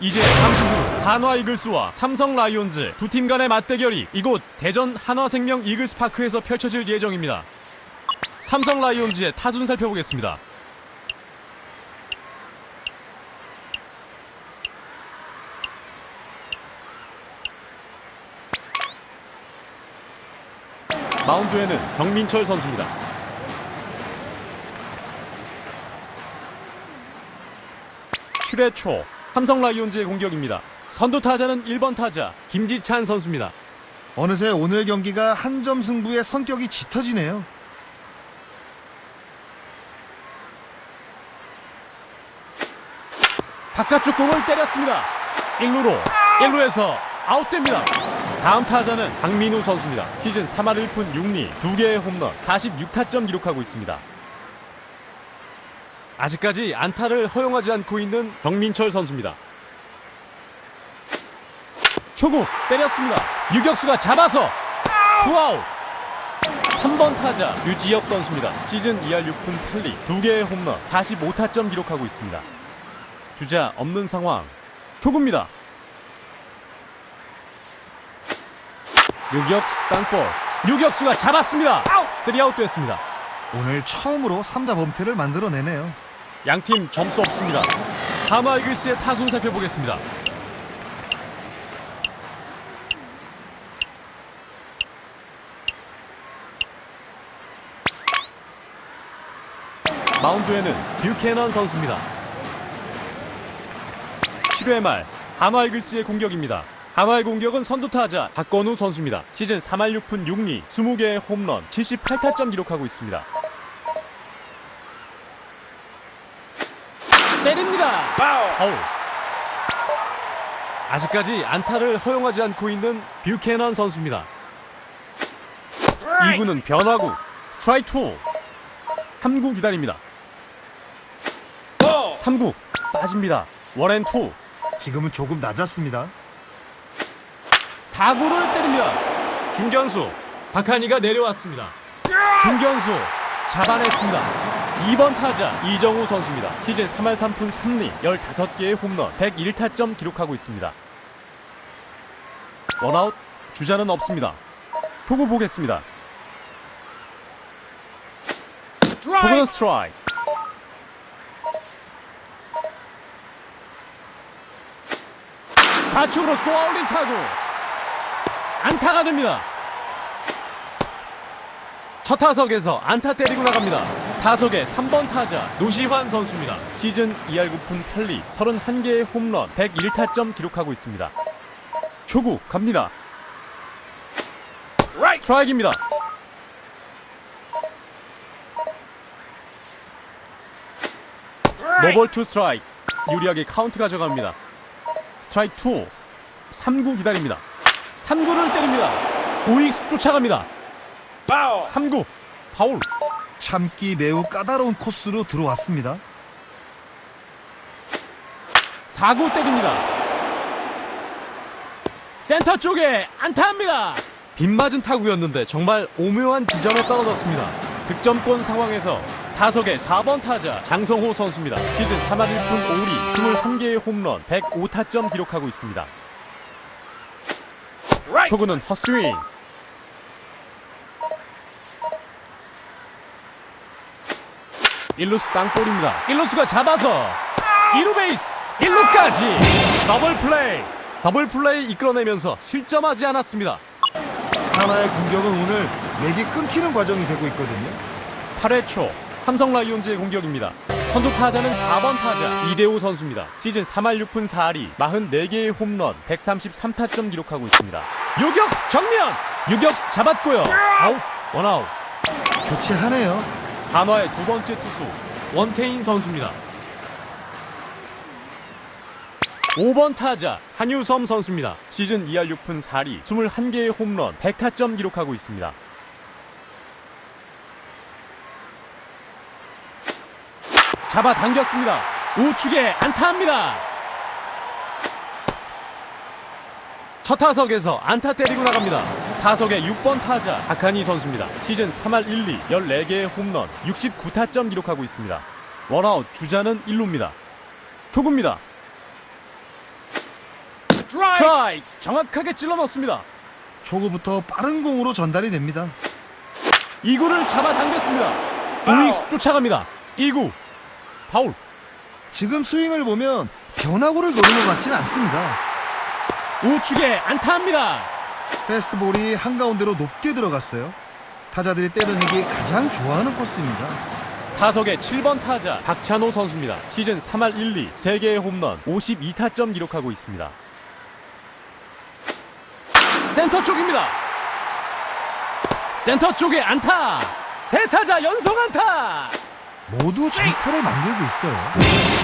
이제 잠시 후 한화 이글스와 삼성 라이온즈 두 팀 간의 맞대결이 이곳 대전 한화생명 이글스 파크에서 펼쳐질 예정입니다. 삼성 라이온즈의 타순 살펴보겠습니다. 마운드에는 정민철 선수입니다. 7회 초 삼성 라이온즈의 공격입니다. 선두 타자는 1번 타자 김지찬 선수입니다. 어느새 오늘 경기가 한 점 승부의 성격이 짙어지네요. 바깥쪽 공을 때렸습니다. 1루로 1루에서 아웃됩니다. 다음 타자는 박민우 선수입니다. 시즌 3할 1푼 6리 2개의 홈런 46타점 기록하고 있습니다. 아직까지 안타를 허용하지 않고 있는 정민철 선수입니다. 초구 때렸습니다. 유격수가 잡아서 투아웃 3번 타자 유지혁 선수입니다. 시즌 2할 6푼 8리 2개의 홈런 45타점 기록하고 있습니다. 주자 없는 상황 초구입니다 유격수 땅볼 유격수가 잡았습니다 아웃 3아웃 됐습니다 오늘 처음으로 3자 범퇴를 만들어내네요. 양팀 점수 없습니다 한화 이글스의 타순 살펴보겠습니다 마운드에는 뷰캐넌 선수입니다 7회 말 한화 이글스의 공격입니다. 한화의 공격은 선두타자 박건우 선수입니다. 시즌 3할 6푼 6리 20개의 홈런 78타점 기록하고 있습니다. 파울. 아직까지 안타를 허용하지 않고 있는 뷰캐넌 선수입니다. 2구는 변화구 스트라이크 2 3구 기다립니다. 3구 빠집니다. 원앤 투 지금은 조금 낮았습니다. 4구를 때립니다. 중견수 박한이가 내려왔습니다. 중견수 잡아냈습니다. 2번 타자 이정우 선수입니다. 시즌 3할 3푼 3리 15개의 홈런 101타점 기록하고 있습니다. 원아웃 주자는 없습니다. 초구 보겠습니다. 초구는 스트라이크. 좌측으로 쏘아올린 타구 안타가 됩니다. 첫 타석에서 안타 때리고 나갑니다. 타석의 3번 타자 노시환 선수입니다. 시즌 2할 9푼 8리 31개의 홈런 101타점 기록하고 있습니다. 초구 갑니다. 스트라이크입니다. 노볼 투 스트라이크 유리하게 카운트 가져갑니다. 스트라이크 2 3구 기다립니다. 3구를 때립니다. 우익 쫓아갑니다. 3구 파울 참기 매우 까다로운 코스로 들어왔습니다. 4구 때립니다. 센터 쪽에 안타합니다. 빗맞은 타구였는데 정말 오묘한 지점에 떨어졌습니다. 득점권 상황에서 타석의 4번 타자 장성호 선수입니다. 시즌 3할 1푼 5리 21개의 홈런 105타점 기록하고 있습니다. 초구는 헛스윙 일루수 땅볼입니다. 일루수가 잡아서 2루 베이스 1루까지 더블 플레이 더블 플레이 이끌어내면서 실점하지 않았습니다. 하나의 공격은 오늘 맥이 끊기는 과정이 되고 있거든요. 8회 초 삼성 라이온즈의 공격입니다. 선두 타자는 4번 타자 이대호 선수입니다. 시즌 3할 6푼 4리 44개의 홈런 133타점 기록하고 있습니다. 유격 정면 유격 잡았고요. 아웃 원아웃 교체하네요. 한화의 두 번째 투수 원태인 선수입니다. 5번 타자 한유섬 선수입니다. 시즌 2할 6푼 4리 21개의 홈런 100타점 기록하고 있습니다. 잡아 당겼습니다. 우측에 안타합니다. 첫 타석에서 안타 때리고 나갑니다. 타석의 6번 타자 박한희 선수입니다. 시즌 3할 1, 2 14개의 홈런 69타점 기록하고 있습니다. 원아웃 주자는 1루입니다. 초구입니다. 스트라이크 정확하게 찔러 넣습니다. 초구부터 빠른 공으로 전달이 됩니다. 2구를 잡아당겼습니다. 우익수 쫓아갑니다. 2구 파울 지금 스윙을 보면 변화구를 노리는 것 같지는 않습니다. 우측에 안타합니다. 페스트볼이 한가운데로 높게 들어갔어요. 타자들이 때려내기 가장 좋아하는 코스입니다. 타석의 7번 타자 박찬호 선수입니다. 시즌 3할 1, 2 3개의 홈런 52타점 기록하고 있습니다. 센터 쪽입니다. 센터 쪽에 안타. 세 타자 연속 안타. 모두 장타를 만들고 있어요.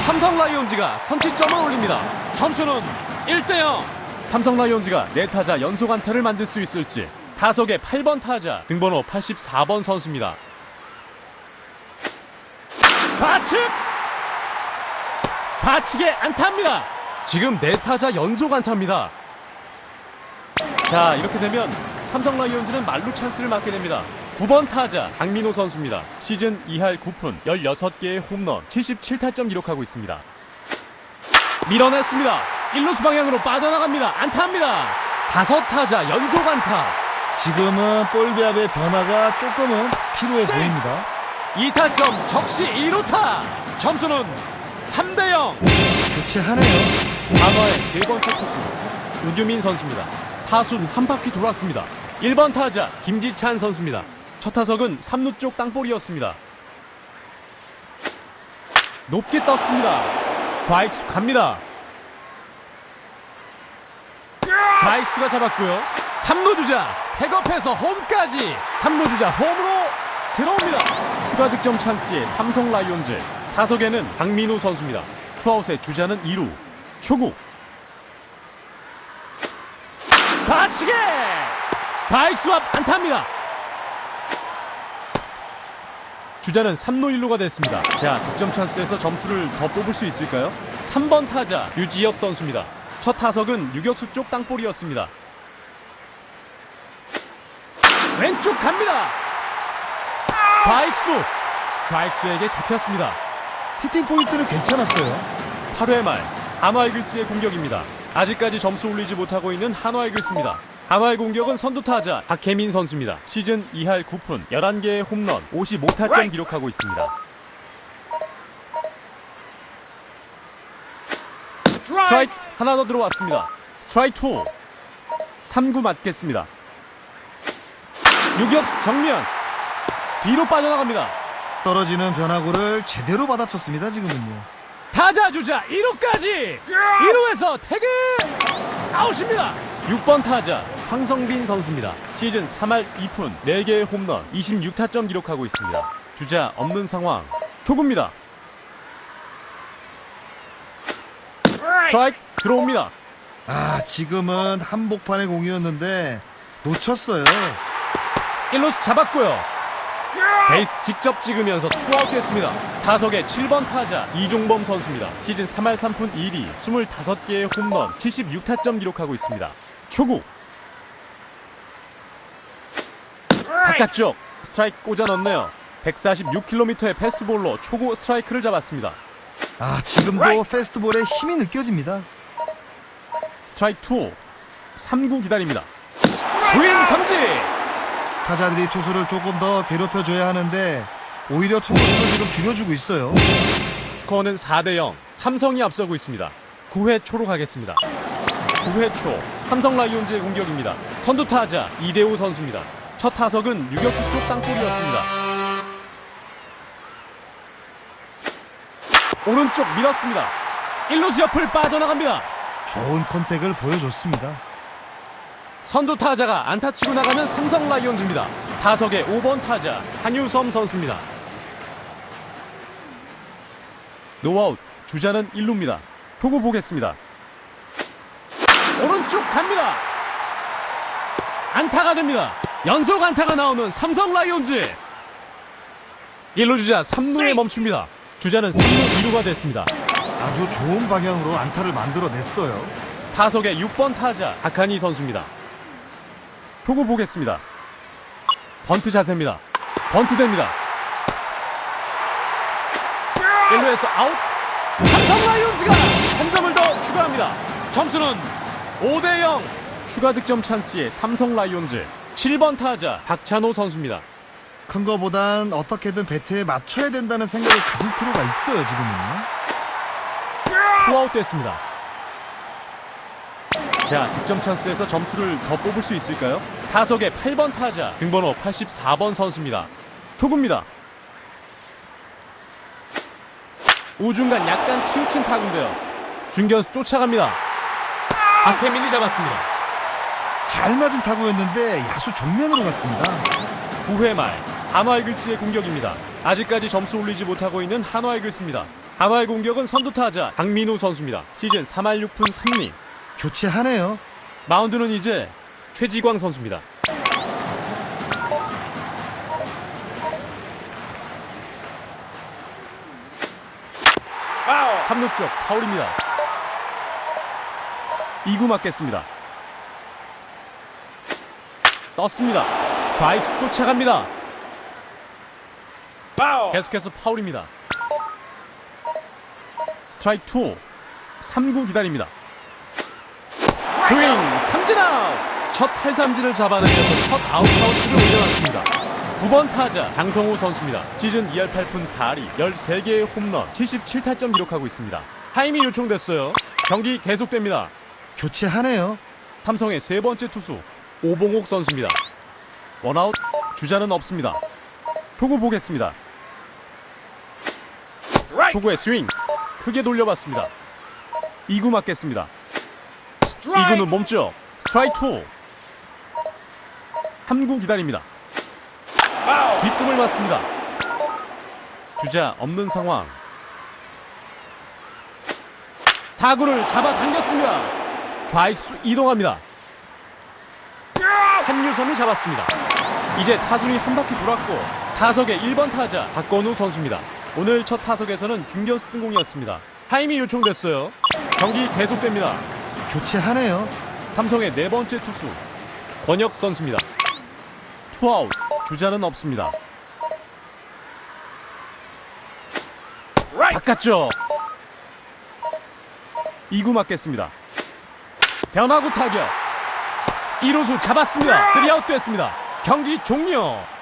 삼성 라이온즈가 선취점을 올립니다. 점수는 1대 0. 삼성 라이온즈가 네 타자 연속 안타를 만들 수 있을지 타석의 8번 타자 등번호 84번 선수입니다. 좌측 좌측에 안타입니다. 지금 네 타자 연속 안타입니다. 자 이렇게 되면 삼성 라이온즈는 말루 찬스를 맞게 됩니다. 9번 타자 강민호 선수입니다. 시즌 2할 9푼 16개의 홈런 77타점 기록하고 있습니다. 밀어냈습니다. 1루수 방향으로 빠져나갑니다. 안타입니다. 다섯 타자 연속 안타. 지금은 볼 배합의 변화가 조금은 필요해 쌩! 보입니다. 2타점 적시 1루타. 점수는 3대 0. 교체하네요. 한화의 세 번째 투수 우규민 선수입니다. 타순 한 바퀴 돌았습니다. 1번 타자 김지찬 선수입니다. 첫 타석은 3루 쪽 땅볼이었습니다. 높게 떴습니다. 좌익수 갑니다. 좌익수가 잡았고요. 3루 주자 백업해서 홈까지 3루 주자 홈으로 들어옵니다. 추가 득점 찬스의 삼성 라이온즈 타석에는 박민우 선수입니다. 투아웃의 주자는 2루 초구 좌측에 좌익수 앞 안타입니다. 주자는 3루 1루가 됐습니다. 자, 득점 찬스에서 점수를 더 뽑을 수 있을까요? 3번 타자 유지혁 선수입니다. 첫 타석은 유격수 쪽 땅볼이었습니다. 왼쪽 갑니다. 좌익수 좌익수에게 잡혔습니다. 히팅 포인트는 괜찮았어요. 8회 말 한화 이글스의 공격입니다. 아직까지 점수 올리지 못하고 있는 한화 이글스입니다. 한화의 공격은 선두 타자 박혜민 선수입니다. 시즌 2할 9푼 11개의 홈런 55타점 기록하고 있습니다. 스트라이크 하나 더 들어왔습니다. 스트라이크 2 3구 맞겠습니다. 유격 정면 뒤로 빠져나갑니다. 떨어지는 변화구를 제대로 받아쳤습니다. 지금은요. 타자 주자 1루까지 1루에서 태그 아웃입니다 6번 타자 황성빈 선수입니다 시즌 3할 2푼 4개의 홈런 26타점 기록하고 있습니다 주자 없는 상황 초구입니다 스트라이크 들어옵니다. 아 지금은 한복판의 공이었는데 놓쳤어요. 1루수 잡았고요. 베이스 직접 찍으면서 투아웃 됐습니다. 타석의 7번 타자 이종범 선수입니다. 시즌 3할 3푼 1위 25개의 홈런 76타점 기록하고 있습니다. 초구. 바깥쪽 스트라이크 꽂아 넣네요. 146km의 패스트볼로 초구 스트라이크를 잡았습니다 아 지금도 페스트볼의 힘이 느껴집니다. 스트라이크 2 3구 기다립니다. 스윙 삼진! 타자들이 투수를 조금 더 괴롭혀줘야 하는데 오히려 투수를 지금 줄여주고 있어요. 스코어는 4대 0 삼성이 앞서고 있습니다. 9회 초로 가겠습니다. 9회 초. 삼성 라이온즈의 공격입니다. 선두 타자 이대호 선수입니다. 첫 타석은 유격수 쪽 땅볼이었습니다 오른쪽 밀었습니다. 1루수 옆을 빠져나갑니다. 좋은 컨택을 보여줬습니다. 선두 타자가 안타 치고 나가는 삼성 라이온즈입니다. 타석의 5번 타자 한유섬 선수입니다. 노아웃 주자는 1루입니다. 보고 보겠습니다. 오른쪽 갑니다. 안타가 됩니다. 연속 안타가 나오는 삼성 라이온즈. 1루 주자 3루에 멈춥니다 주자는 3루 2루가 됐습니다 아주 좋은 방향으로 안타를 만들어냈어요. 타석의 6번 타자 박한희 선수입니다. 보고 보겠습니다. 번트 자세입니다. 번트 됩니다. 1루에서 아웃. 삼성 라이온즈가 한 점을 더 추가합니다. 점수는 5대 0 추가 득점 찬스의 삼성 라이온즈 7번 타자 박찬호 선수입니다. 큰 거보단 어떻게든 배트에 맞춰야 된다는 생각을 가질 필요가 있어요 지금은요. 투아웃 됐습니다. 자, 득점 찬스에서 점수를 더 뽑을 수 있을까요? 타석의 8번 타자 등번호 84번 선수입니다. 투구입니다. 우중간 약간 치우친 타구인데요. 중견수 쫓아갑니다. 박혜민이 잡았습니다. 잘 맞은 타구였는데 야수 정면으로 갔습니다. 9회 말 한화 이글스의 공격입니다. 아직까지 점수 올리지 못하고 있는 한화 이글스입니다. 한화의 공격은 선두 타자 강민우 선수입니다. 시즌 3할 6푼 3리. 교체하네요. 마운드는 이제 최지광 선수입니다. 삼루 쪽 파울입니다. 2구 맞겠습니다. 떴습니다. 좌익수 쫓아갑니다. 계속해서 파울입니다. 스트라이크 2. 3구 기다립니다. 스윙 삼진 아웃. 첫 탈삼진을 잡아내면서 첫 아웃 카운트를 올려놨습니다. 9번 타자 강성우 선수입니다. 시즌 2할 8푼 4리 13개의 홈런 77타점 기록하고 있습니다. 타임이 요청됐어요. 경기 계속됩니다. 교체하네요. 삼성의 세 번째 투수 오봉옥 선수입니다. 원아웃 주자는 없습니다. 투구 보겠습니다 초구의 스윙. 크게 돌려봤습니다. 2구 맞겠습니다. 2구는 몸쪽 스트라이크 2 3구 기다립니다. 뒷꿈을 맞습니다. 주자 없는 상황. 타구를 잡아당겼습니다. 좌익수 이동합니다. 한유섬이 잡았습니다. 이제 타순이 한 바퀴 돌았고 타석의 1번 타자 박건우 선수입니다 오늘 첫 타석에서는 중견수 등공이었습니다 타임이 요청됐어요 경기 계속됩니다 교체하네요. 삼성의 네 번째 투수 권혁 선수입니다. 투아웃 주자는 없습니다. 바깥쪽 2구 맞겠습니다. 변화구 타격 1호수 잡았습니다. 드리아웃 됐습니다. 경기 종료.